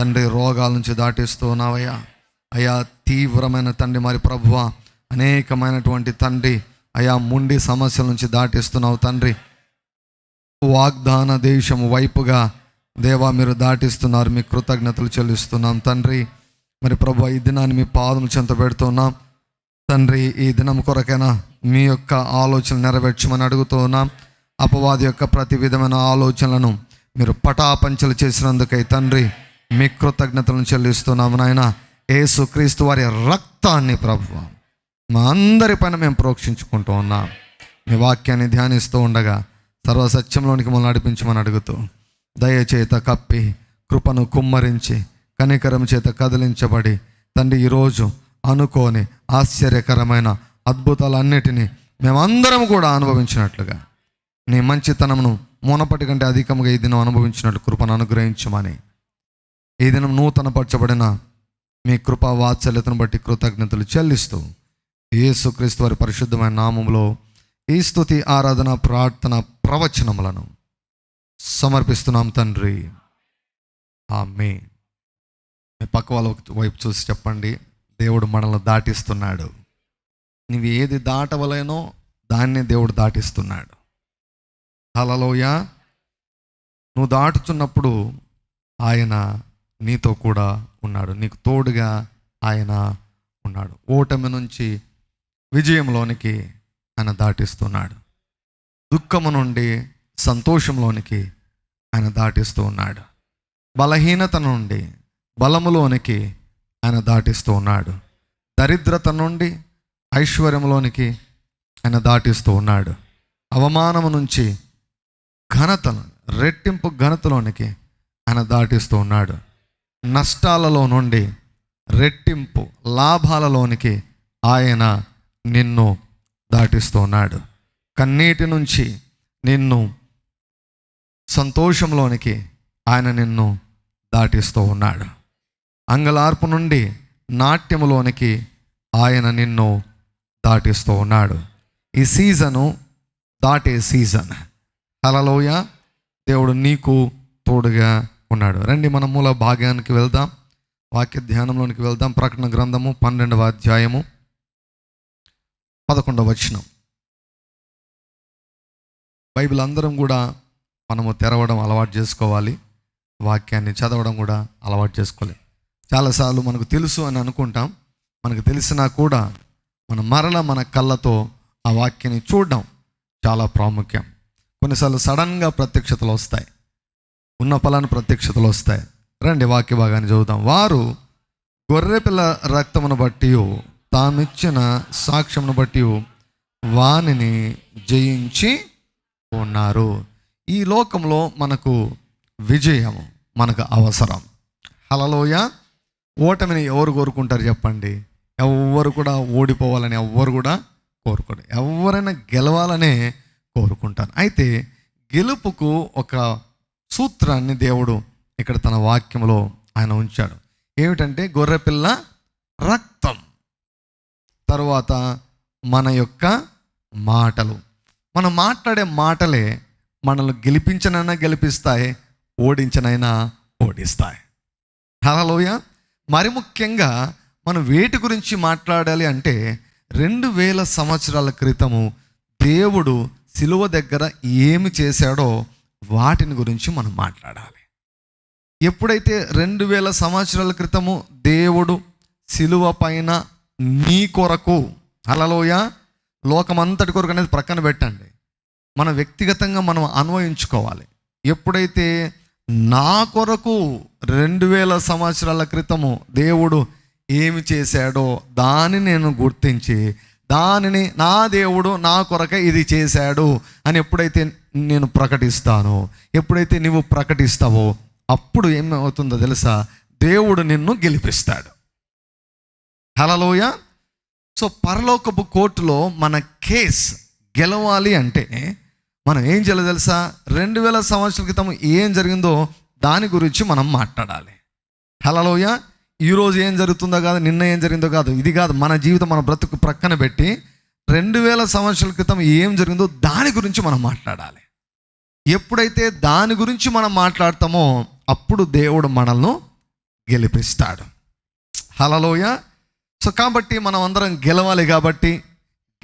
తండ్రి రోగాల నుంచి దాటిస్తూ ఉన్నావయ్యా. అయా తీవ్రమైన తండ్రి మరి ప్రభువ. అనేకమైనటువంటి తండ్రి అయా ముండి సమస్యల నుంచి దాటిస్తున్నావు తండ్రి. వాగ్దాన దేశం వైపుగా దేవా మీరు దాటిస్తున్నారు. మీ కృతజ్ఞతలు చెల్లిస్తున్నాం తండ్రి. మరి ప్రభు ఈ దినాన్ని మీ పాదం చెంత పెడుతున్నాం. తండ్రి ఈ దినం కొరకైనా మీ యొక్క ఆలోచన నెరవేర్చమని అడుగుతూ ఉన్నాం. అపవాది యొక్క ప్రతి విధమైన ఆలోచనలను మీరు పటాపంచలు చేసినందుకై తండ్రి మీ కృతజ్ఞతలను చెల్లిస్తున్నాము నాయన. ఏసుక్రీస్తు వారి రక్తాన్ని ప్రభు మా అందరి పైన మేము ప్రోక్షించుకుంటూ ఉన్నాం. మీ వాక్యాన్ని ధ్యానిస్తూ ఉండగా సర్వసత్యంలోనికి మమ్మల్ని నడిపించమని అడుగుతూ దయచేత కప్పి కృపను కుమ్మరించి కనికరం చేత కదిలించబడి తండ్రి ఈరోజు అనుకోని ఆశ్చర్యకరమైన అద్భుతాలన్నిటినీ మేమందరం కూడా అనుభవించినట్లుగా. నీ మంచితనమును మునపటి కంటే అధికంగా ఈ దినం అనుభవించినట్లు కృపను అనుగ్రహించమని ఏదైనా నూతనపరచబడిన మీ కృపా వాత్సల్యతను బట్టి కృతజ్ఞతలు చెల్లిస్తూ యేసుక్రీస్తు వారి పరిశుద్ధమైన నామంలో ఈ స్థుతి ఆరాధన ప్రార్థన ప్రవచనములను సమర్పిస్తున్నాం తండ్రి. ఆమె మీ పక్క వాళ్ళ వైపు చూసి చెప్పండి. దేవుడు మనల్ని దాటిస్తున్నాడు. నువ్వు ఏది దాటవలేనో దాన్ని దేవుడు దాటిస్తున్నాడు. హలలోయ నువ్వు దాటుతున్నప్పుడు ఆయన నీతో కూడా ఉన్నాడు. నీకు తోడుగా ఆయన ఉన్నాడు. ఓటమి నుంచి విజయంలోనికి ఆయన దాటిస్తున్నాడు. దుఃఖము నుండి సంతోషంలోనికి ఆయన దాటిస్తూ ఉన్నాడు బలహీనత నుండి బలములోనికి ఆయన దాటిస్తూ ఉన్నాడు దరిద్రత నుండి ఐశ్వర్యంలోనికి ఆయన దాటిస్తూ ఉన్నాడు అవమానము నుంచి ఘనతను రెట్టింపు ఘనతలోనికి ఆయన దాటిస్తూ ఉన్నాడు నష్టాలలో నుండి రెట్టింపు లాభాలలోనికి ఆయన నిన్ను దాటిస్తూ ఉన్నాడు కన్నీటి నుంచి నిన్ను సంతోషంలోనికి ఆయన నిన్ను దాటిస్తూ ఉన్నాడు. అంగలార్పు నుండి నాట్యములోనికి ఆయన నిన్ను దాటిస్తూ ఉన్నాడు. ఈ సీజను దాటే సీజన్. అలలోయ దేవుడు నీకు తోడుగా ఉన్నాడు. రండి మన మూల భాగానికి వెళ్దాం. వాక్య ధ్యానంలోనికి వెళ్దాం. ప్రకటన గ్రంథము పన్నెండవ అధ్యాయము పదకొండవ వచనం. బైబిల్ అందరం కూడా మనము తెరవడం అలవాటు చేసుకోవాలి. వాక్యాన్ని చదవడం కూడా అలవాటు చేసుకోవాలి. చాలాసార్లు మనకు తెలుసు అని అనుకుంటాం. మనకు తెలిసినా కూడా మన మరల మన కళ్ళతో ఆ వాక్యాన్ని చూడడం చాలా ప్రాముఖ్యం. కొన్నిసార్లు సడన్గా ప్రత్యక్షతలు వస్తాయి. ఉన్న ఫలాన్ని ప్రత్యక్షతలు వస్తాయి. రండి వాక్య భాగాన్ని చదువుతాం. వారు గొర్రెపిల్ల రక్తమును బట్టి తామిచ్చిన సాక్ష్యమును బట్టి వానిని జయించి ఉన్నారు. ఈ లోకంలో మనకు విజయం మనకు అవసరం. హలలోయ. ఓటమిని ఎవరు కోరుకుంటారు చెప్పండి? ఎవ్వరు కూడా ఓడిపోవాలని ఎవ్వరు కూడా కోరుకోరు. ఎవరైనా గెలవాలనే కోరుకుంటారు. అయితే గెలుపుకు ఒక సూత్రాన్ని దేవుడు ఇక్కడ తన వాక్యంలో ఆయన ఉంచాడు. ఏమిటంటే గొర్రెపిల్ల రక్తం. తరువాత మన యొక్క మాటలు. మనం మాట్లాడే మాటలే మనల్ని గెలిపించనైనా గెలిపిస్తాయి ఓడించనైనా ఓడిస్తాయి. హలోయ మరి ముఖ్యంగా మనం వేటి గురించి మాట్లాడాలి అంటే రెండు వేల సంవత్సరాల క్రితము దేవుడు సిలువ దగ్గర ఏమి చేశాడో వాటిని గురించి మనం మాట్లాడాలి. ఎప్పుడైతే రెండు వేల సంవత్సరాల క్రితము దేవుడు సిలువ పైన నీ కొరకు అలలోయ లోకమంతటి కొరకు అనేది ప్రక్కన పెట్టండి. మన వ్యక్తిగతంగా మనం అన్వయించుకోవాలి. ఎప్పుడైతే నా కొరకు రెండు వేల సంవత్సరాల క్రితము దేవుడు ఏమి చేశాడో దాన్ని నేను గుర్తించి దానిని నా దేవుడు నా కొరక ఇది చేశాడు అని ఎప్పుడైతే నేను ప్రకటిస్తానో ఎప్పుడైతే నువ్వు ప్రకటిస్తావో అప్పుడు ఏమవుతుందో తెలుసా? దేవుడు నిన్ను గెలిపిస్తాడు. హలలోయ సో పరలోకపు కోర్టులో మన కేస్ గెలవాలి అంటే మనం ఏం చేయాలి తెలుసా? రెండు వేల సంవత్సరాల క్రితం ఏం జరిగిందో దాని గురించి మనం మాట్లాడాలి. హలలోయ ఈరోజు ఏం జరుగుతుందో కాదు నిన్న ఏం జరిగిందో కాదు ఇది కాదు. మన జీవితం మన బ్రతుకు ప్రక్కన పెట్టి రెండు వేల సంవత్సరాల క్రితం ఏం జరిగిందో దాని గురించి మనం మాట్లాడాలి. ఎప్పుడైతే దాని గురించి మనం మాట్లాడతామో అప్పుడు దేవుడు మనల్ని గెలిపిస్తాడు. హలలోయ సో కాబట్టి మనం అందరం గెలవాలి కాబట్టి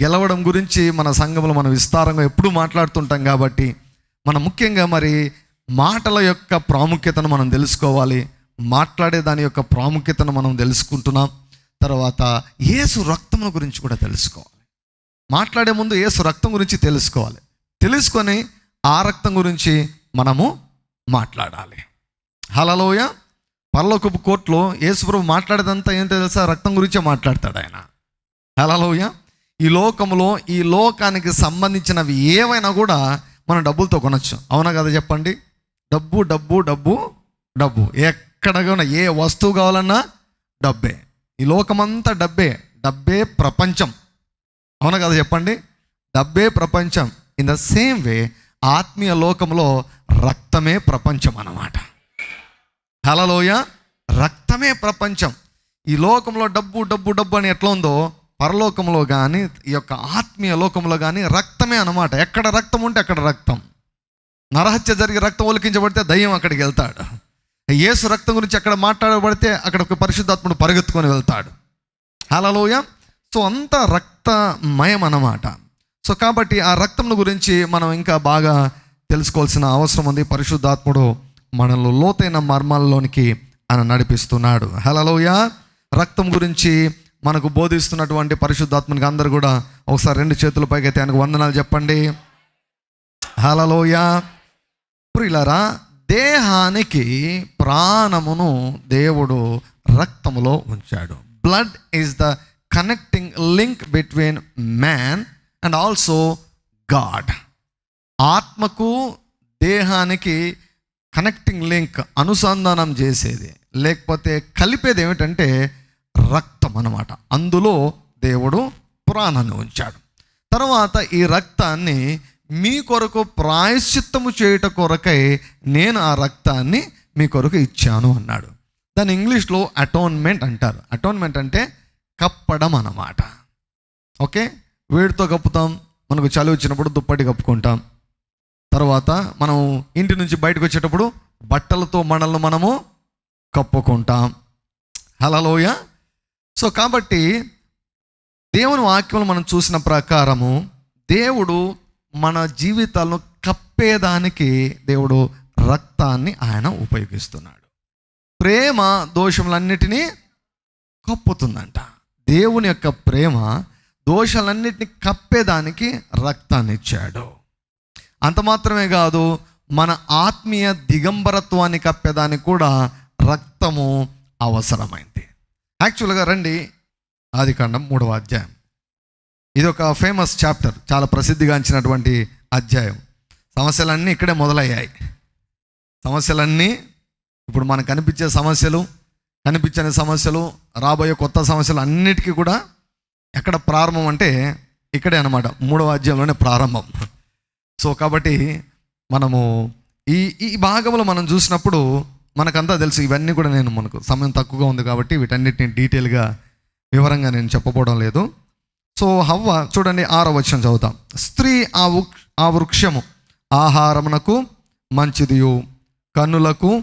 గెలవడం గురించి మన సంఘంలో మనం విస్తారంగా ఎప్పుడు మాట్లాడుతుంటాం కాబట్టి మనం ముఖ్యంగా మరి మాటల యొక్క ప్రాముఖ్యతను మనం తెలుసుకోవాలి. మాట్లాడే దాని యొక్క ప్రాముఖ్యతను మనం తెలుసుకుంటున్నాం. తర్వాత యేసు రక్తం గురించి కూడా తెలుసుకోవాలి. మాట్లాడే ముందు యేసు రక్తం గురించి తెలుసుకోవాలి. తెలుసుకొని ఆ రక్తం గురించి మనము మాట్లాడాలి. హలలోయ పర్లోకపు కోర్టులో యేసుప్రభు మాట్లాడేదంతా ఏంటో తెలుసా? రక్తం గురించే మాట్లాడతాడు ఆయన. హలలోయ ఈ లోకంలో ఈ లోకానికి సంబంధించినవి ఏవైనా కూడా మనం డబ్బులతో కొనొచ్చు. అవునా కదా చెప్పండి? డబ్బు డబ్బు డబ్బు డబ్బు. ఎక్కడ ఏ వస్తువు కావాలన్నా డబ్బే. ఈ లోకమంతా డబ్బే. డబ్బే ప్రపంచం. అవునా కదా చెప్పండి? డబ్బే ప్రపంచం. ఇన్ ద సేమ్ వే ఆత్మీయ లోకంలో రక్తమే ప్రపంచం అన్నమాట. హలలోయ రక్తమే ప్రపంచం. ఈ లోకంలో డబ్బు డబ్బు డబ్బు అని ఎట్లా ఉందో పరలోకంలో కానీ ఈ యొక్క ఆత్మీయ లోకంలో కానీ రక్తమే అన్నమాట. ఎక్కడ రక్తం ఉంటే అక్కడ రక్తం. నరహత్య జరిగి రక్తం ఒలికించబడితే దయ్యం అక్కడికి వెళ్తాడు. యేసు రక్తం గురించి అక్కడ మాట్లాడబడితే అక్కడ ఒక పరిశుద్ధాత్ముడు పరిగెత్తుకొని వెళ్తాడు. హలలోయ సో అంత రక్తమయం అన్నమాట. సో కాబట్టి ఆ రక్తం గురించి మనం ఇంకా బాగా తెలుసుకోవాల్సిన అవసరం ఉంది. పరిశుద్ధాత్ముడు మనలో లోతైన మర్మాలలోనికి ఆయన నడిపిస్తున్నాడు. హలలోయ రక్తం గురించి మనకు బోధిస్తున్నటువంటి పరిశుద్ధాత్మనికి అందరు కూడా ఒకసారి రెండు చేతుల పైకి అయితే ఆయనకు వందనాలు చెప్పండి. హలలోయ ప్రియులరా దేహానికి ప్రాణమును దేవుడు రక్తములో ఉంచాడు. Blood is the connecting link between man and also God ఆత్మకు దేహానికి కనెక్టింగ్ లింక్ అనుసంధానం చేసేది. లేకపోతే కలిపేది ఏమిటంటే రక్తం అన్నమాట. అందులో దేవుడు ప్రాణాన్ని ఉంచాడు. తర్వాత ఈ రక్తాన్ని మీ కొరకు ప్రాయశ్చిత్తము చేయుట కొరకై నేను ఆ రక్తాన్ని మీ కొరకు ఇచ్చాను అన్నాడు. దాన్ని ఇంగ్లీష్లో అటోన్మెంట్ అంటారు. అటోన్మెంట్ అంటే కప్పడం అన్నమాట. ఓకే? వేడితో కప్పుతాం మనకు చలి వచ్చినప్పుడు దుప్పటి కప్పుకుంటాం. తర్వాత మనం ఇంటి నుంచి బయటకు వచ్చేటప్పుడు బట్టలతో మనల్ని మనము కప్పుకుంటాం. హలలోయ సో కాబట్టి దేవుని వాక్యం మనం చూసిన ప్రకారము దేవుడు మన జీవితాలను కప్పేదానికి దేవుడు రక్తాన్ని ఆయన ఉపయోగిస్తున్నాడు. ప్రేమ దోషములన్నిటినీ కప్పుతుందంట. దేవుని యొక్క ప్రేమ దోషాలన్నిటిని కప్పేదానికి రక్తాన్ని ఇచ్చాడు అంత మాత్రమే కాదు మన ఆత్మీయ దిగంబరత్వాన్ని కప్పేదానికి కూడా రక్తము అవసరమైంది. యాక్చువల్గా రండి ఆదికాండం మూడవ అధ్యాయం. ఇది ఒక ఫేమస్ చాప్టర్ చాలా ప్రసిద్ధిగాంచినటువంటి అధ్యాయం. సమస్యలన్నీ ఇక్కడే మొదలయ్యాయి. సమస్యలన్నీ ఇప్పుడు మనకు కనిపించే సమస్యలు కనిపించని సమస్యలు రాబోయే కొత్త సమస్యలు అన్నిటికీ కూడా ఎక్కడ ప్రారంభం అంటే ఇక్కడే అనమాట మూడవ అధ్యాయంలోనే ప్రారంభం. సో కాబట్టి మనము ఈ ఈ భాగంలో మనం చూసినప్పుడు మనకంతా తెలుసు ఇవన్నీ కూడా నేను మనకు సమయం తక్కువగా ఉంది కాబట్టి వీటన్నిటిని డీటెయిల్గా వివరంగా నేను చెప్పబోవడం లేదు. సో హవ్వ చూడండి ఆరో వచనం చదువుతాం. స్త్రీ ఆ వృక్ష ఆ వృక్షము ఆహారమునకు మంచిదియు కన్నులకు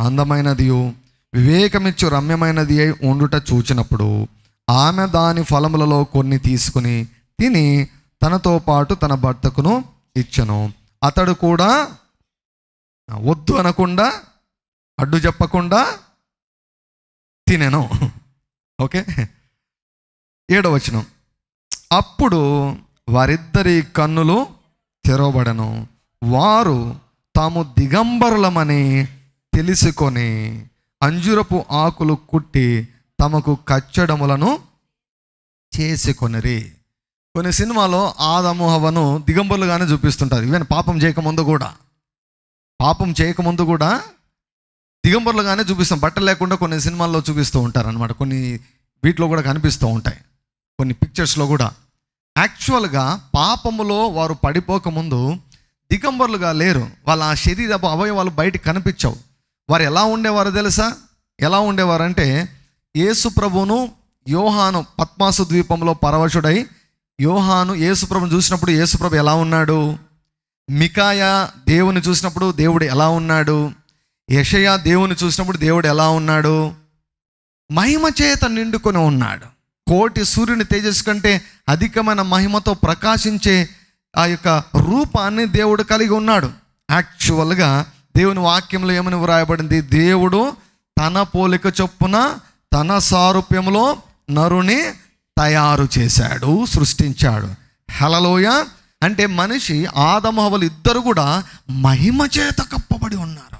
అందమైనదియు వివేకమిచ్చు రమ్యమైనది అయి ఉండుట చూచినప్పుడు ఆమె దాని ఫలములలో కొన్ని తీసుకుని తిని తనతో పాటు తన భర్తకును ఇచ్చను. అతడు కూడా వద్దు అనకుండా అడ్డు చెప్పకుండా తినెను. ఓకే? ఏడవచనం అప్పుడు వారిద్దరి కన్నులు తెరవబడను. వారు తాము దిగంబరులమని తెలుసుకొని అంజురపు ఆకులు కుట్టి తమకు కచ్చడములను చేసుకొనిరి. కొన్ని సినిమాలో ఆదము హవను దిగంబరులుగానే చూపిస్తుంటారు. ఈవెన్ పాపం చేయకముందు కూడా. పాపం చేయకముందు కూడా దిగంబరులుగానే చూపిస్తాం. బట్టలు లేకుండా కొన్ని సినిమాల్లో చూపిస్తూ ఉంటారు అనమాట కొన్ని వీటిలో కూడా కనిపిస్తూ ఉంటాయి. కొన్ని పిక్చర్స్లో కూడా. యాక్చువల్గా పాపములో వారు పడిపోకముందు దిగంబరులుగా లేరు. వాళ్ళ ఆ శరీర అవయవాలు బయట కనిపించవు. వారు ఎలా ఉండేవారు తెలుసా? ఎలా ఉండేవారు అంటే యేసు ప్రభును యోహాను పద్మాసు ద్వీపంలో పరవశుడై యోహాను యేసుప్రభును చూసినప్పుడు యేసుప్రభు ఎలా ఉన్నాడు? మికాయ దేవుని చూసినప్పుడు దేవుడు ఎలా ఉన్నాడు? యషయ దేవుని చూసినప్పుడు దేవుడు ఎలా ఉన్నాడు? మహిమ చేత నిండుకొని ఉన్నాడు. కోటి సూర్యుని తేజస్సు కంటే అధికమైన మహిమతో ప్రకాశించే ఆ యొక్క రూపాన్ని దేవుడు కలిగి ఉన్నాడు. యాక్చువల్గా దేవుని వాక్యంలో ఏమని వ్రాయబడింది? దేవుడు తన పోలిక చొప్పున తన సారూప్యంలో నరుని తయారు చేశాడు సృష్టించాడు. హలలోయ అంటే మనిషి ఆదమహవలు ఇద్దరు కూడా మహిమ చేత కప్పబడి ఉన్నారు.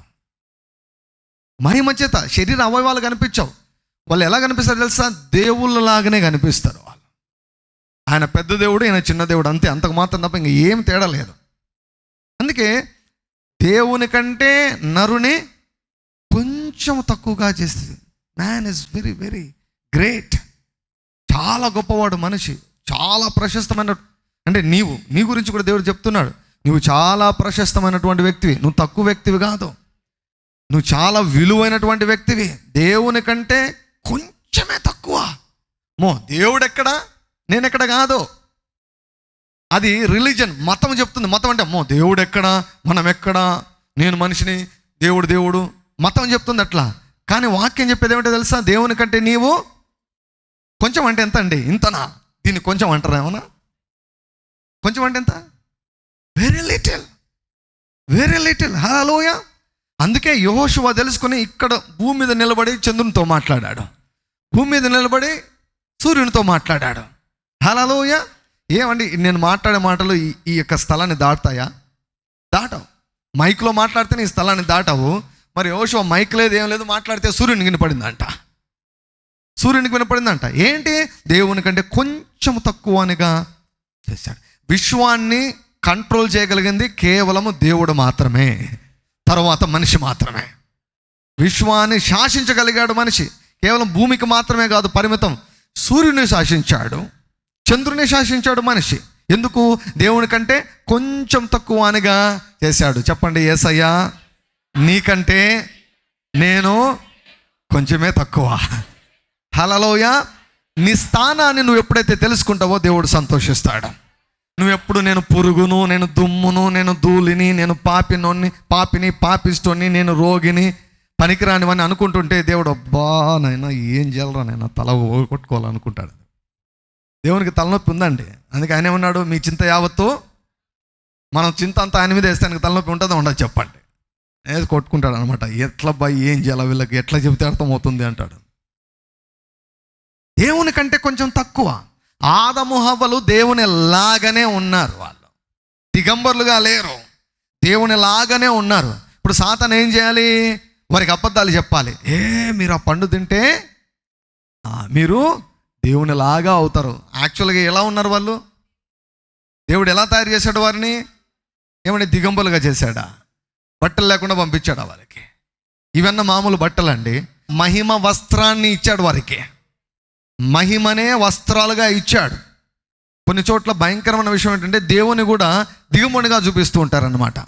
మహిమ చేత శరీర అవయవాలు కనిపించవు. వాళ్ళు ఎలా కనిపిస్తారు తెలుసా? దేవుళ్ళలాగానే కనిపిస్తారు వాళ్ళు. ఆయన పెద్ద దేవుడు ఈయన చిన్న దేవుడు అంతే. అంతకు మాత్రం తప్ప ఇంక ఏం తేడా లేదు. అందుకే దేవుని కంటే నరుని కొంచెం తక్కువగా చేస్తుంది. Man is very very great చాలా గొప్పవాడు మనిషి. చాలా ప్రశస్తమైన అంటే నీవు నీ గురించి కూడా దేవుడు చెప్తున్నాడు. నువ్వు చాలా ప్రశస్తమైనటువంటి వ్యక్తివి. నువ్వు తక్కువ వ్యక్తివి కాదు. నువ్వు చాలా విలువైనటువంటి వ్యక్తివి. దేవుని కంటే కొంచెమే తక్కువ. మో దేవుడు ఎక్కడ నేను ఎక్కడ కాదు. అది రిలీజన్ మతం చెప్తుంది. మతం అంటే అమ్మో దేవుడు ఎక్కడ మనం ఎక్కడ నేను మనిషిని దేవుడు దేవుడు. మతం చెప్తుంది అట్లా. కానీ వాక్యం చెప్పేది ఏమిటో తెలుసా? దేవుని కంటే నీవు కొంచెం అంటే ఎంత అండి? ఇంతనా? దీన్ని కొంచెం అంటారా ఏమన్నా? కొంచెం అంటే ఎంత? వెరీ లిటిల్ వెరీ లిటిల్ హలోయ అందుకే యహోశువ తెలుసుకుని ఇక్కడ భూమి మీద నిలబడి చంద్రునితో మాట్లాడాడు. భూమి మీద నిలబడి సూర్యునితో మాట్లాడాడు. హలోయ ఏమండి నేను మాట్లాడే మాటలు ఈ- ఈ యొక్క స్థలాన్ని దాటుతాయా? దాటవు. మైక్లో మాట్లాడితే నీ స్థలాన్ని దాటవు. మరి ఓషో మైక్ లేదు ఏం లేదు మాట్లాడితే సూర్యునికి వినపడిందంట. సూర్యునికి వినపడిందంట. ఏంటి? దేవుని కంటే కొంచెం తక్కువ అనిగా చేశాడు. విశ్వాన్ని కంట్రోల్ చేయగలిగింది కేవలము దేవుడు మాత్రమే. తర్వాత మనిషి మాత్రమే. విశ్వాన్ని శాసించగలిగాడు మనిషి. కేవలం భూమికి మాత్రమే కాదు పరిమితం. సూర్యుని శాసించాడు చంద్రుని శాసించాడు మనిషి. ఎందుకు? దేవుని కంటే కొంచెం తక్కువ అనిగా చేశాడు. చెప్పండి ఏసయ్యా నీకంటే నేను కొంచెమే తక్కువ. హలలోయ నీ స్థానాన్ని నువ్వు ఎప్పుడైతే తెలుసుకుంటావో దేవుడు సంతోషిస్తాడు. నువ్వు ఎప్పుడు నేను పురుగును నేను దుమ్మును నేను ధూళిని నేను పాపినోని పాపిని పాపిస్తోని నేను రోగిని పనికిరానివని అనుకుంటుంటే దేవుడు అబ్బా నాయన ఏం చేయాలరా నాయన? తల కొట్టుకోవాలనుకుంటాడు దేవునికి తలనొప్పి ఉందండి. అందుకే ఆయన ఏమన్నాడు మీ చింత యావత్తు మనం చింత అంతా ఆయన మీద వేస్తే తలనొప్పి ఉంటుందో? ఉండదు చెప్పండి. ఏది కొట్టుకుంటాడు అనమాట ఎట్లా బాయ్ ఏం చేయాలి వీళ్ళకి? ఎట్లా చెబితే అర్థమవుతుంది? అంటాడు. దేవుని కంటే కొంచెం తక్కువ. ఆదము హవ్వలు దేవుని లాగానే ఉన్నారు వాళ్ళు. దిగంబర్లుగా లేరు. దేవుని లాగానే ఉన్నారు. ఇప్పుడు సాతన్ ఏం చేయాలి? వారికి అబద్ధాలు చెప్పాలి. ఏ మీరు ఆ పండు తింటే? మీరు దేవుని లాగా అవుతారు. యాక్చువల్గా ఎలా ఉన్నారు వాళ్ళు? దేవుడు ఎలా తయారు చేశాడు వారిని? ఏమంటే దిగంబలుగా చేశాడా? బట్టలు లేకుండా పంపించాడు వారికి? ఇవన్న మామూలు బట్టలండి. మహిమ వస్త్రాన్ని ఇచ్చాడు వారికి. మహిమనే వస్త్రాలుగా ఇచ్చాడు. కొన్ని చోట్ల భయంకరమైన విషయం ఏంటంటే దేవుని కూడా దిగుమణిగా చూపిస్తూ ఉంటారనమాట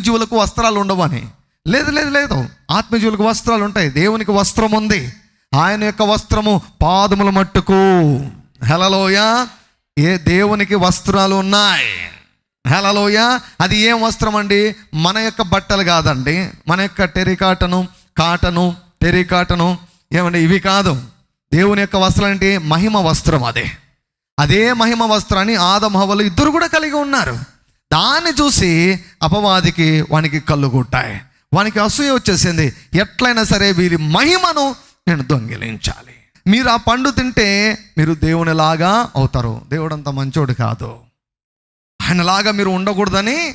జీవులకు వస్త్రాలు ఉండవని. లేదు లేదు లేదు. ఆత్మజీవులకు వస్త్రాలు ఉంటాయి దేవునికి వస్త్రం ఉంది ఆయన యొక్క వస్త్రము పాదముల మట్టుకు. హలలోయ. ఏ దేవునికి వస్త్రాలు ఉన్నాయి హలలోయ. అది ఏం వస్త్రం అండి మన యొక్క బట్టలు కాదండి. మన యొక్క టెరికాటను కాటను టెరికాటను ఏమండి? ఇవి కాదు. దేవుని యొక్క వస్త్రం ఏంటి మహిమ వస్త్రం అదే. అదే మహిమ వస్త్రాన్ని ఆదమహవలు ఇద్దరు కూడా కలిగి ఉన్నారు. దాన్ని చూసి అపవాదికి వానికి కళ్ళు కొట్టాయి. వానికి అసూయ వచ్చేసింది. ఎట్లయినా సరే వీరి మహిమను నేను దొంగిలించాలి. మీరు ఆ పండు తింటే మీరు దేవునిలాగా అవుతారు. దేవుడు అంత మంచోడు కాదు. ఆయనలాగా మీరు ఉండకూడదని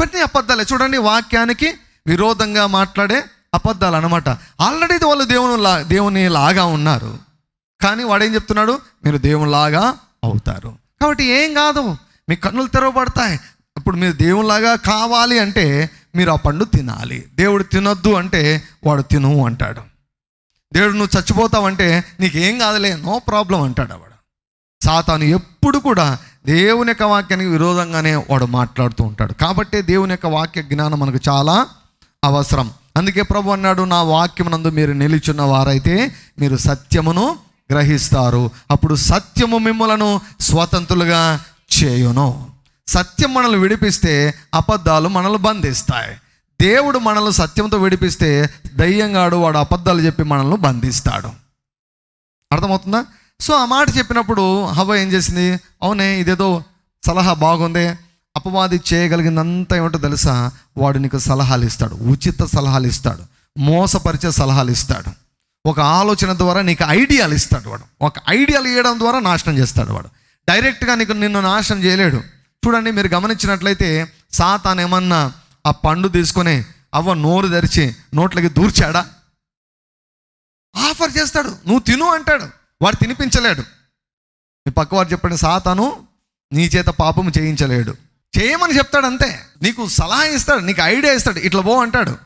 పెట్టిన అబద్ధాలే. చూడండి వాక్యానికి విరోధంగా మాట్లాడే అబద్ధాలు అనమాట ఆల్రెడీ వాళ్ళు దేవుని లా దేవుని లాగా ఉన్నారు. కానీ వాడేం చెప్తున్నాడు? మీరు దేవునిలాగా అవుతారు. కాబట్టి ఏం కాదు. మీ కన్నులు తెరవబడతాయి. ఇప్పుడు మీరు దేవునిలాగా కావాలి అంటే మీరు ఆ పండు తినాలి. దేవుడు తినొద్దు అంటే వాడు తిను అంటాడు. దేవుడు నువ్వు చచ్చిపోతావంటే నీకేం కాదులే నో ప్రాబ్లం అంటాడు వాడు సాతాను ఎప్పుడు కూడా దేవుని యొక్క వాక్యానికి విరోధంగానే వాడు మాట్లాడుతూ ఉంటాడు. కాబట్టి దేవుని యొక్క వాక్య జ్ఞానం మనకు చాలా అవసరం. అందుకే ప్రభు అన్నాడు నా వాక్యం నందు మీరు నిలిచున్న వారైతే మీరు సత్యమును గ్రహిస్తారు. అప్పుడు సత్యము మిమ్మలను స్వతంత్రులుగా చేయును. సత్యం మనల్ని విడిపిస్తే అబద్ధాలు మనల్ని బంధిస్తాయి. దేవుడు మనల్ని సత్యంతో విడిపిస్తే దయ్యంగాడు వాడు అబద్ధాలు చెప్పి మనల్ని బంధిస్తాడు. అర్థమవుతుందా? సో ఆ మాట చెప్పినప్పుడు హవ్వ ఏం చేసింది? అవునే ఇదేదో సలహా బాగుంది. అపవాది చేయగలిగినంత ఏమిటో తెలుసా? వాడు నీకు సలహాలు ఇస్తాడు. ఉచిత సలహాలు ఇస్తాడు. మోసపరిచే సలహాలు ఇస్తాడు. ఒక ఆలోచన ద్వారా నీకు ఐడియాలు ఇస్తాడు వాడు. ఒక ఐడియాలు ఇవ్వడం ద్వారా నాశనం చేస్తాడు వాడు. డైరెక్ట్గా నీకు నిన్ను నాశనం చేయలేడు. చూడండి మీరు గమనించినట్లయితే సాతాన్ ఏమన్నా ఆ పండు తీసుకొని అవ్వ నోరు తెరిచి నోట్లకి దూర్చాడా? ఆఫర్ చేస్తాడు. నువ్వు తిను అంటాడు. వాడు తినిపించలేడు. మీ పక్కవారు చెప్పండి సాతాను నీ చేత పాపం చేయించలేడు. చేయమని చెప్తాడు అంతే. నీకు సలహా ఇస్తాడు నీకు ఐడియా ఇస్తాడు. ఇట్లా పో అంటాడు.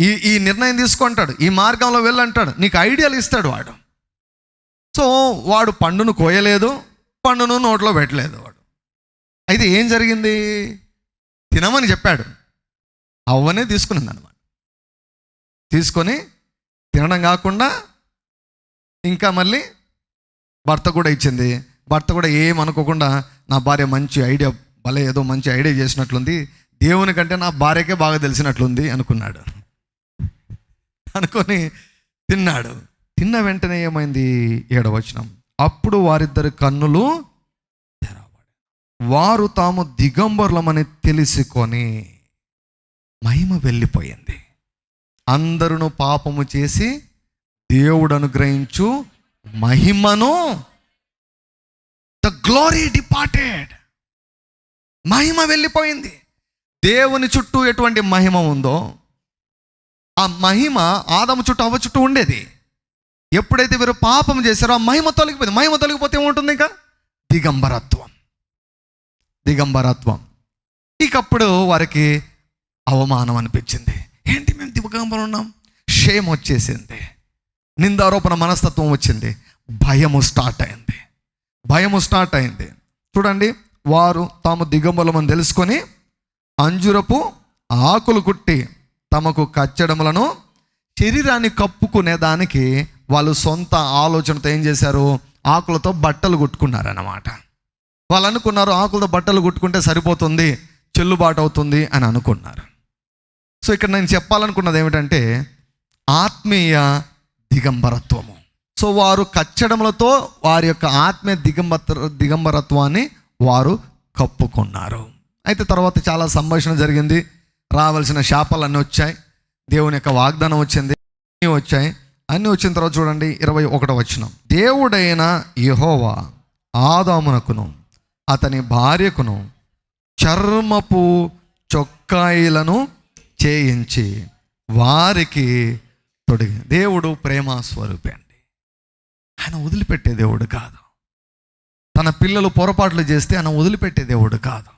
ఈ ఈ నిర్ణయం తీసుకుంటాడు ఈ మార్గంలో వెళ్ళంటాడు నీకు ఐడియాలు ఇస్తాడు వాడు. సో వాడు పండును కోయలేదు పండును నోట్లో పెట్టలేదు వాడు. అయితే ఏం జరిగింది? తినమని చెప్పాడు. అవ్వనే తీసుకునింది అనమాట తీసుకొని తినడం కాకుండా ఇంకా మళ్ళీ భర్త కూడా ఇచ్చింది. భర్త కూడా ఏమనుకోకుండా నా భార్య మంచి ఐడియా భలే ఏదో మంచి ఐడియా చేసినట్లుంది. దేవుని కంటే నా భార్యకే బాగా తెలిసినట్లుంది అనుకున్నాడు. అనుకొని తిన్నాడు. తిన్న వెంటనే ఏమైంది? ఏడవచనం. అప్పుడు వారిద్దరి కన్నులు వారు తాము దిగంబరులమని తెలుసుకొని మహిమ వెళ్ళిపోయింది. అందరును పాపము చేసి దేవుడు అనుగ్రహించు మహిమను ద గ్లోరీ డిపార్టెడ్. మహిమ వెళ్ళిపోయింది. దేవుని చుట్టూ ఎటువంటి మహిమ ఉందో ఆ మహిమ ఆదము చుట్టూ అవ్వ చుట్టూ ఉండేది. ఎప్పుడైతే వీరు పాపం చేశారో ఆ మహిమ తొలగిపోయింది. మహిమ తొలగిపోతే ఏముంటుంది ఇంకా? దిగంబరత్వం. దిగంబరత్వం. ఇకప్పుడు వారికి అవమానం అనిపించింది. ఏంటి మేము దిగంబరం ఉన్నాం? షేమ్ వచ్చేసింది. నిందారోపణ మనస్తత్వం వచ్చింది. భయము స్టార్ట్ అయింది. భయము స్టార్ట్ అయింది. చూడండి వారు తాము దిగంబలమని తెలుసుకొని అంజురపు ఆకులు కుట్టి తమకు కచ్చడములను శరీరాన్ని కప్పుకునే దానికి వాళ్ళు సొంత ఆలోచనతో ఏం చేశారు? ఆకులతో బట్టలు కుట్టుకున్నారన్నమాట. వాళ్ళు అనుకున్నారు ఆకులతో బట్టలు కుట్టుకుంటే సరిపోతుంది చెల్లుబాటు అవుతుంది అని అనుకున్నారు. సో ఇక్కడ నేను చెప్పాలనుకున్నది ఏమిటంటే ఆత్మీయ దిగంబరత్వము. సో వారు కచ్చడములతో వారి యొక్క ఆత్మీయ దిగంబర దిగంబరత్వాన్ని వారు కప్పుకున్నారు. అయితే తర్వాత చాలా సంభాషణ జరిగింది. రావాల్సిన శాపాలన్నీ వచ్చాయి. దేవుని యొక్క వాగ్దానం వచ్చింది. అన్నీ వచ్చాయి. అన్నీ వచ్చిన తర్వాత చూడండి ఇరవై ఒకటో వచ్చిన దేవుడైన యహోవా ఆదామునకును అతని భార్యకును చర్మపు చొక్కాయిలను చేయించి వారికి తొడిగి దేవుడు ప్రేమ స్వరూపే అండి. ఆయన వదిలిపెట్టే దేవుడు కాదు. తన పిల్లలు పొరపాట్లు చేస్తే ఆయన వదిలిపెట్టే దేవుడు కాదు.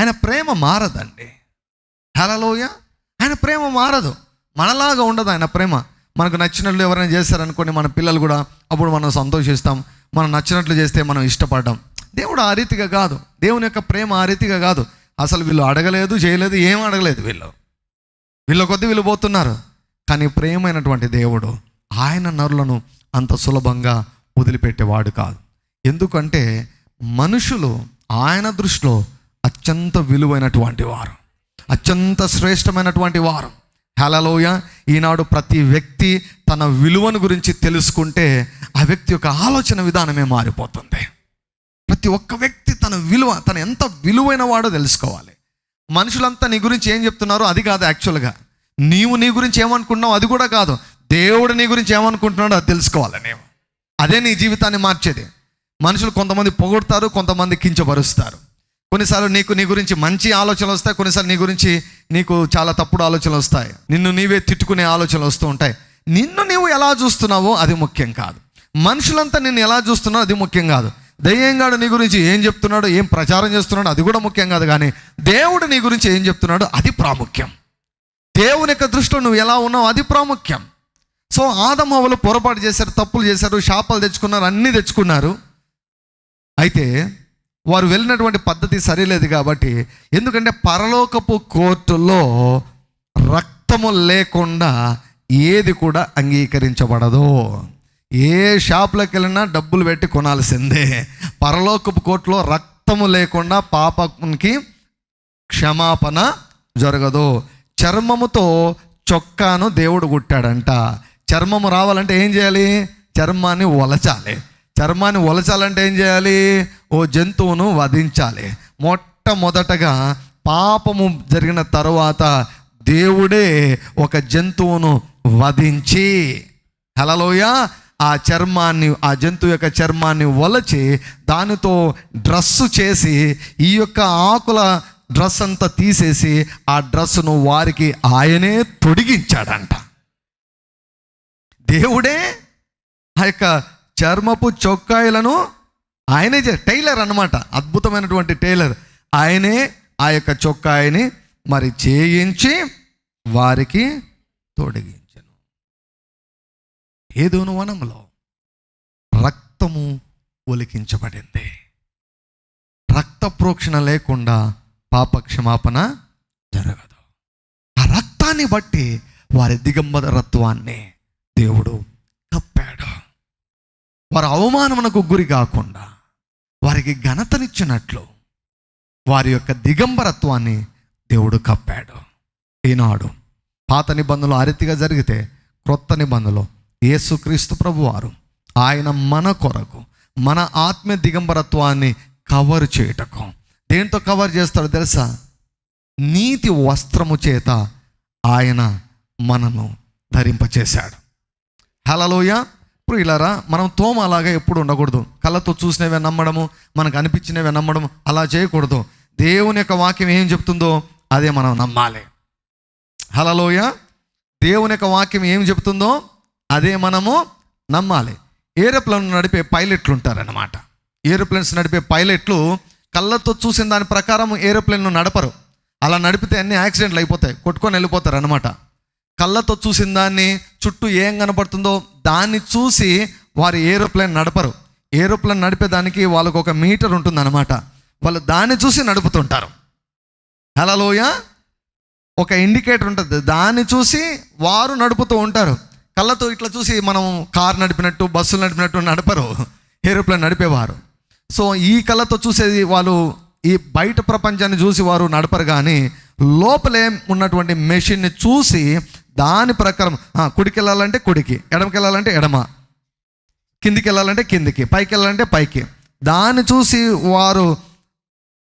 ఆయన ప్రేమ మారదండి. హలలోయ ఆయన ప్రేమ మారదు. మనలాగా ఉండదు ఆయన ప్రేమ. మనకు నచ్చినట్లు ఎవరైనా చేస్తారనుకోండి మన పిల్లలు కూడా అప్పుడు మనం సంతోషిస్తాం. మనం నచ్చినట్లు చేస్తే మనం ఇష్టపడ్డాం. దేవుడు ఆ రీతిగా కాదు. దేవుని యొక్క ప్రేమ ఆ రీతిగా కాదు. అసలు వీళ్ళు అడగలేదు చేయలేదు ఏం అడగలేదు వీళ్ళు. వీళ్ళ కొద్ది వీళ్ళు పోతున్నారు. కానీ ప్రేమైనటువంటి దేవుడు ఆయన నరులను అంత సులభంగా వదిలిపెట్టేవాడు కాదు. ఎందుకంటే మనుషులు ఆయన దృష్టిలో అత్యంత విలువైనటువంటి వారు. అత్యంత శ్రేష్టమైనటువంటి వారు. హలలోయ ఈనాడు ప్రతి వ్యక్తి తన విలువను గురించి తెలుసుకుంటే ఆ వ్యక్తి యొక్క ఆలోచన విధానమే మారిపోతుంది. ప్రతి ఒక్క వ్యక్తి తన విలువ తను ఎంత విలువైన వాడో తెలుసుకోవాలి. మనుషులంతా నీ గురించి ఏం చెప్తున్నారో అది కాదు యాక్చువల్గా. నీవు నీ గురించి ఏమనుకుంటున్నావు అది కూడా కాదు. దేవుడు నీ గురించి ఏమనుకుంటున్నాడో అది తెలుసుకోవాలి నీవు. అదే నీ జీవితాన్ని మార్చేది. మనుషులు కొంతమంది పొగుడతారు కొంతమంది కించపరుస్తారు. కొన్నిసార్లు నీకు నీ గురించి మంచి ఆలోచనలు వస్తాయి కొన్నిసార్లు నీ గురించి నీకు చాలా తప్పుడు ఆలోచనలు వస్తాయి. నిన్ను నీవే తిట్టుకునే ఆలోచనలు వస్తూ ఉంటాయి. నిన్ను నీవు ఎలా చూస్తున్నావో అది ముఖ్యం కాదు. మనుషులంతా నిన్ను ఎలా చూస్తున్నావు అది ముఖ్యం కాదు. దయ్యంగాడు నీ గురించి ఏం చెప్తున్నాడో ఏం ప్రచారం చేస్తున్నాడో అది కూడా ముఖ్యం కాదు కానీ దేవుడు నీ గురించి ఏం చెప్తున్నాడో అది ప్రాముఖ్యం. దేవుని యొక్క దృష్టిలో నువ్వు ఎలా ఉన్నావు అది ప్రాముఖ్యం. సో ఆదమవలు పొరపాటు చేశారు తప్పులు చేశారు శాపాలు తెచ్చుకున్నారు అన్నీ తెచ్చుకున్నారు. అయితే వారు వెళ్ళినటువంటి పద్ధతి సరిలేదు కాబట్టి ఎందుకంటే పరలోకపు కోర్టులో రక్తము లేకుండా ఏది కూడా అంగీకరించబడదు. ఏ షాప్లోకి వెళ్ళినా డబ్బులు పెట్టి కొనాల్సిందే. పరలోకపు కోట్లో రక్తము లేకుండా పాపకి క్షమాపణ జరగదు. చర్మముతో చొక్కాను దేవుడు కుట్టాడంట. చర్మము రావాలంటే ఏం చేయాలి? చర్మాన్ని ఒలచాలి. చర్మాన్ని ఒలచాలంటే ఏం చేయాలి? ఓ జంతువును వధించాలి. మొట్టమొదటగా పాపము జరిగిన తరువాత దేవుడే ఒక జంతువును వధించి హలలోయ ఆ చర్మాన్ని ఆ జంతువు యొక్క చర్మాన్ని వలచి దానితో డ్రస్సు చేసి ఈ యొక్క ఆకుల డ్రెస్ అంతా తీసేసి ఆ డ్రెస్సును వారికి ఆయనే తొడిగించాడంట దేవుడే ఆ యొక్క చర్మపు చొక్కాయలను ఆయనే టైలర్ అనమాట అద్భుతమైనటువంటి టైలర్. ఆయనే ఆ యొక్క చొక్కాయని మరి చేయించి వారికి తొడిగి ఏదోను వనంలో రక్తము ఒలికించబడింది. రక్త ప్రోక్షణ లేకుండా పాప క్షమాపణ జరగదు. ఆ రక్తాన్ని బట్టి వారి దిగంబరత్వాన్ని దేవుడు కప్పాడు. వారి అవమానమునకు గురి కాకుండా వారికి ఘనతనిచ్చినట్లు వారి యొక్క దిగంబరత్వాన్ని దేవుడు కప్పాడు. ఈనాడు పాత నిబంధనలు ఆ రీతిగా జరిగితే క్రొత్త నిబంధనలు యేసుక్రీస్తు ప్రభువారు ఆయన మన కొరకు మన ఆత్మ దిగంబరత్వాన్ని కవర్ చేయటకు. దేంతో కవర్ చేస్తాడో తెలుసా? నీతి వస్త్రము చేత ఆయన మనను ధరింపచేశాడు. హలలోయ ఇప్పుడు ఇలారా మనం తోమ అలాగా ఎప్పుడు ఉండకూడదు. కళ్ళతో చూసినవే నమ్మడము మనకు అనిపించినవే నమ్మడం అలా చేయకూడదు. దేవుని యొక్క వాక్యం ఏం చెప్తుందో అదే మనం నమ్మాలి. హలలోయ దేవుని యొక్క వాక్యం ఏం చెప్తుందో అదే మనము నమ్మాలి. ఏరోప్లేన్ నడిపే పైలట్లు ఉంటారన్నమాట. ఏరోప్లేన్స్ నడిపే పైలట్లు కళ్ళతో చూసిన దాని ప్రకారం ఏరోప్లేన్ను నడపరు. అలా నడిపితే అన్ని యాక్సిడెంట్లు అయిపోతాయి కొట్టుకొని వెళ్ళిపోతారు అనమాట కళ్ళతో చూసిన దాన్ని చుట్టూ ఏం కనపడుతుందో దాన్ని చూసి వారు ఏరోప్లేన్ నడపరు. ఏరోప్లేన్ నడిపేదానికి వాళ్ళకు ఒక మీటర్ ఉంటుందన్నమాట. వాళ్ళు దాన్ని చూసి నడుపుతుంటారు. హలోయ ఒక ఇండికేటర్ ఉంటుంది. దాన్ని చూసి వారు నడుపుతూ ఉంటారు. కళ్ళతో ఇట్లా చూసి మనం కార్ నడిపినట్టు బస్సులు నడిపినట్టు నడపరు. ఏరోప్లేన్ నడిపేవారు. సో ఈ కళ్ళతో చూసేది వాళ్ళు ఈ బయట ప్రపంచాన్ని చూసి వారు నడపరు కానీ లోపలే ఉన్నటువంటి మెషిన్ని చూసి దాని ప్రకారం కుడికి వెళ్ళాలంటే కుడికి ఎడమకి వెళ్ళాలంటే ఎడమ కిందికి వెళ్ళాలంటే కిందికి పైకి వెళ్ళాలంటే పైకి. దాన్ని చూసి వారు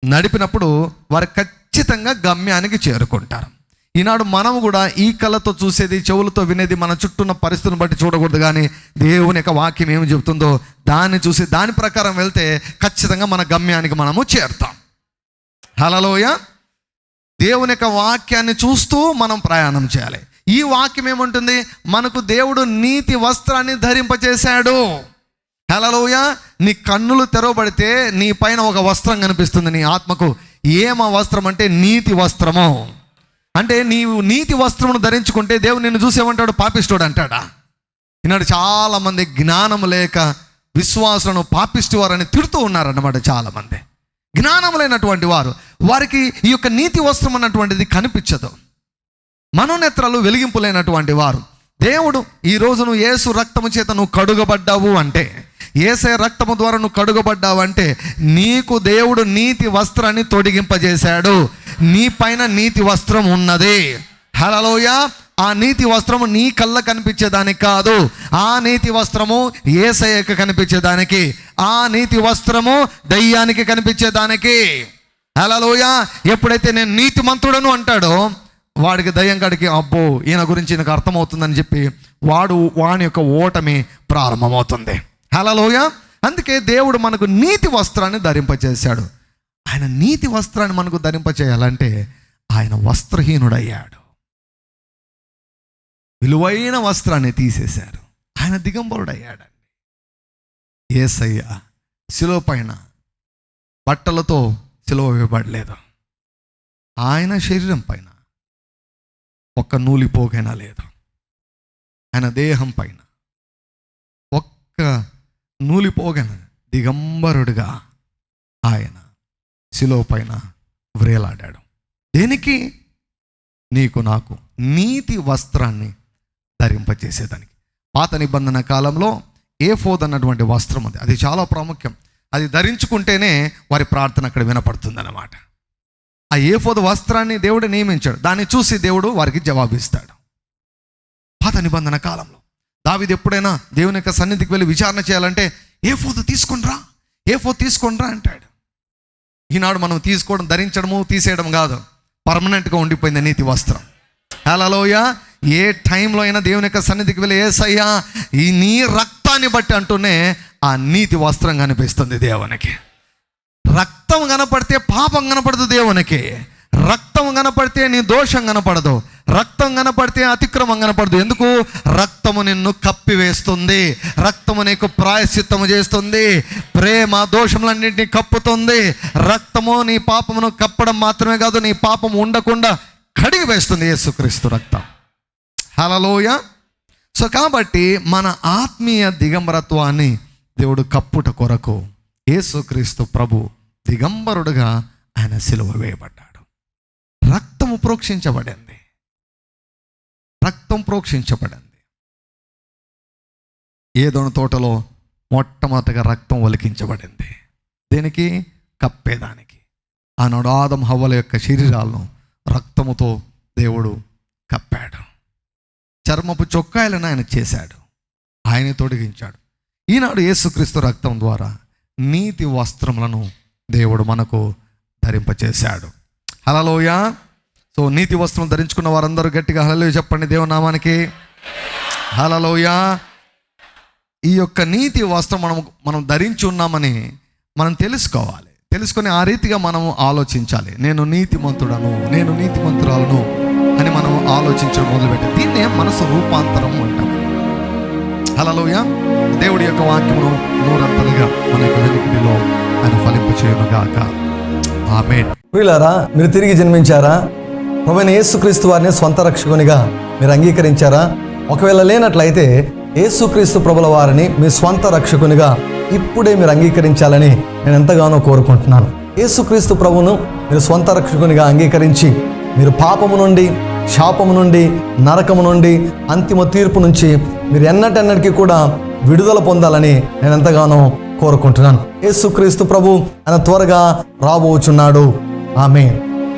నడిపినప్పుడు వారు ఖచ్చితంగా గమ్యానికి చేరుకుంటారు. ఈనాడు మనం కూడా ఈ కళ్ళతో చూసేది చెవులతో వినేది మన చుట్టూ ఉన్న పరిస్థితిని బట్టి చూడకూడదు. కానీ దేవుని యొక్క వాక్యం ఏమి చెబుతుందో దాన్ని చూసి దాని ప్రకారం వెళ్తే ఖచ్చితంగా మన గమ్యానికి మనము చేరుతాం. హలలోయ దేవుని యొక్క వాక్యాన్ని చూస్తూ మనం ప్రయాణం చేయాలి. ఈ వాక్యం ఏముంటుంది? మనకు దేవుడు నీతి వస్త్రాన్ని ధరింపచేశాడు హలోయ నీ కన్నులు తెరవబడితే నీ పైన ఒక వస్త్రం కనిపిస్తుంది. నీ ఆత్మకు ఏమ వస్త్రం అంటే నీతి వస్త్రము. అంటే నీవు నీతి వస్త్రమును ధరించుకుంటే దేవుడు నిన్ను చూసేమంటాడు పాపిస్తోడు అంటాడా? ఈనాడు చాలామంది జ్ఞానం లేక విశ్వాసులను పాపిస్తు వారని తిడుతూ ఉన్నారన్నమాట చాలామంది. జ్ఞానం లేనటువంటి వారు వారికి ఈ యొక్క నీతి వస్త్రం అన్నటువంటిది కనిపించదు. మనోనేత్రాలు వెలిగింపు లేనటువంటి వారు దేవుడు ఈ రోజు నువ్వు ఏసు రక్తము చేత నువ్వు కడుగబడ్డావు అంటే ఏసే రక్తము ద్వారా నువ్వు కడుగబడ్డావంటే నీకు దేవుడు నీతి వస్త్రాన్ని తొడిగింపజేశాడు. నీ పైన నీతి వస్త్రం ఉన్నది. హలలోయ ఆ నీతి వస్త్రము నీ కళ్ళ కనిపించేదానికి కాదు. ఆ నీతి వస్త్రము ఏసయ్యకు కనిపించేదానికి. ఆ నీతి వస్త్రము దయ్యానికి కనిపించేదానికి. హలలోయ ఎప్పుడైతే నేను నీతి మంత్రుడను అంటాడో వాడికి దయ్యం కాడికి అబ్బో ఈయన గురించి నాకు అర్థమవుతుందని చెప్పి వాడు వాని యొక్క ఓటమి ప్రారంభమవుతుంది. హలలోయ అందుకే దేవుడు మనకు నీతి వస్త్రాన్ని ధరింపచేశాడు ఆయన నీతి వస్త్రాన్ని మనకు ధరింపచేయాలంటే ఆయన వస్త్రహీనుడయ్యాడు. విలువైన వస్త్రాన్ని తీసేశారు. ఆయన దిగంబరుడయ్యాడండి. ఏసయ్య శిలువ పైన బట్టలతో సిలువ ఇవ్వబడలేదు ఆయన శరీరం పైన ఒక్క నూలిపోకైనా లేదు. ఆయన దేహం పైన ఒక్క నూలిపోగను దిగంబరుడుగా ఆయన శిలో పైన వ్రేలాడాడు. దేనికి? నీకు నాకు నీతి వస్త్రాన్ని ధరింపజేసేదానికి. పాత నిబంధన కాలంలో ఏఫోద్ అన్నటువంటి వస్త్రం ఉంది. అది చాలా ప్రాముఖ్యం. అది ధరించుకుంటేనే వారి ప్రార్థన అక్కడ వినపడుతుంది అన్నమాట ఆ ఫోద వస్త్రాన్ని దేవుడు నియమించాడు. దాన్ని చూసి దేవుడు వారికి జవాబిస్తాడు. పాత నిబంధన కాలంలో దావిది ఎప్పుడైనా దేవుని యొక్క సన్నిధికి వెళ్ళి విచారణ చేయాలంటే ఏ ఫోతు తీసుకొనిరా ఏ ఫోతు తీసుకొనిరా అంటాడు. ఈనాడు మనం తీసుకోవడం ధరించడము తీసేయడం కాదు. పర్మనెంట్గా ఉండిపోయింది నీతి వస్త్రం. హలోయ ఏ టైంలో అయినా దేవుని యొక్క సన్నిధికి వెళ్ళి ఏసయ్యా ఈ నీ రక్తాన్ని బట్టి అంటూనే ఆ నీతి వస్త్రం కనిపిస్తుంది దేవునికి. రక్తం కనపడితే పాపం కనపడదు దేవునికి. రక్తం కనపడితే నీ దోషం కనపడదు. రక్తం కనపడితే అతిక్రమం కనపడదు. ఎందుకు? రక్తము నిన్ను కప్పివేస్తుంది. రక్తము నీకు ప్రాయశ్చిత్తము చేస్తుంది. ప్రేమ దోషములన్నింటినీ కప్పుతుంది. రక్తము నీ పాపమును కప్పడం మాత్రమే కాదు నీ పాపం ఉండకుండా కడిగి వేస్తుంది యేసుక్రీస్తు రక్తం. హలలోయ సో కాబట్టి మన ఆత్మీయ దిగంబరత్వాన్ని దేవుడు కప్పుట కొరకు యేసుక్రీస్తు ప్రభు దిగంబరుడుగా ఆయన సిలువ వేయబడ్డాడు. రక్తము ప్రోక్షించబడింది. రక్తం ప్రోక్షించబడింది. ఏదోని తోటలో మొట్టమొదటిగా రక్తం ఒలికించబడింది. దీనికి? కప్పేదానికి. ఆనాడు ఆదం హవ్వల యొక్క శరీరాలను రక్తముతో దేవుడు కప్పాడు. చర్మపు చొక్కాయలను ఆయన చేశాడు. ఆయనే తొడిగించాడు. ఈనాడు యేసుక్రీస్తు రక్తం ద్వారా నీతి వస్త్రములను దేవుడు మనకు ధరింపచేశాడు. హలలోయ సో నీతి వస్త్రం ధరించుకున్న వారందరూ గట్టిగా హలలు చెప్పండి దేవనామానికి. హలలోయ ఈ యొక్క నీతి వస్త్రం మనం మనం ధరించి ఉన్నామని మనం తెలుసుకోవాలి. తెలుసుకొని ఆ రీతిగా మనం ఆలోచించాలి. నేను నీతిమంతుడను నేను నీతిమంతురాలను అని మనం ఆలోచించడం మొదలుపెట్టి దీన్నే మనసు రూపాంతరం అంటాం. హలలోయ దేవుడి యొక్క వాక్యమును నూరంతలుగా మన యొక్క వెనుకలో ఆయన ఫలింపు చేయనుగాక ఆమె వీళ్ళారా మీరు తిరిగి జన్మించారా? ప్రభువైన యేసుక్రీస్తు వారిని స్వంత రక్షకునిగా మీరు అంగీకరించారా? ఒకవేళ లేనట్లయితే యేసుక్రీస్తు ప్రభుల వారిని మీ స్వంత రక్షకునిగా ఇప్పుడే మీరు అంగీకరించాలని నేను ఎంతగానో కోరుకుంటున్నాను. యేసుక్రీస్తు ప్రభును మీరు స్వంత రక్షకునిగా అంగీకరించి మీరు పాపము నుండి శాపము నుండి నరకము నుండి అంతిమ తీర్పు నుంచి మీరు ఎన్నటెన్నటికీ కూడా విడుదల పొందాలని నేను ఎంతగానో కోరుకుంటున్నాను. యేసుక్రీస్తు ప్రభు ఆయన త్వరగా రాబోచున్నాడు. ఆమె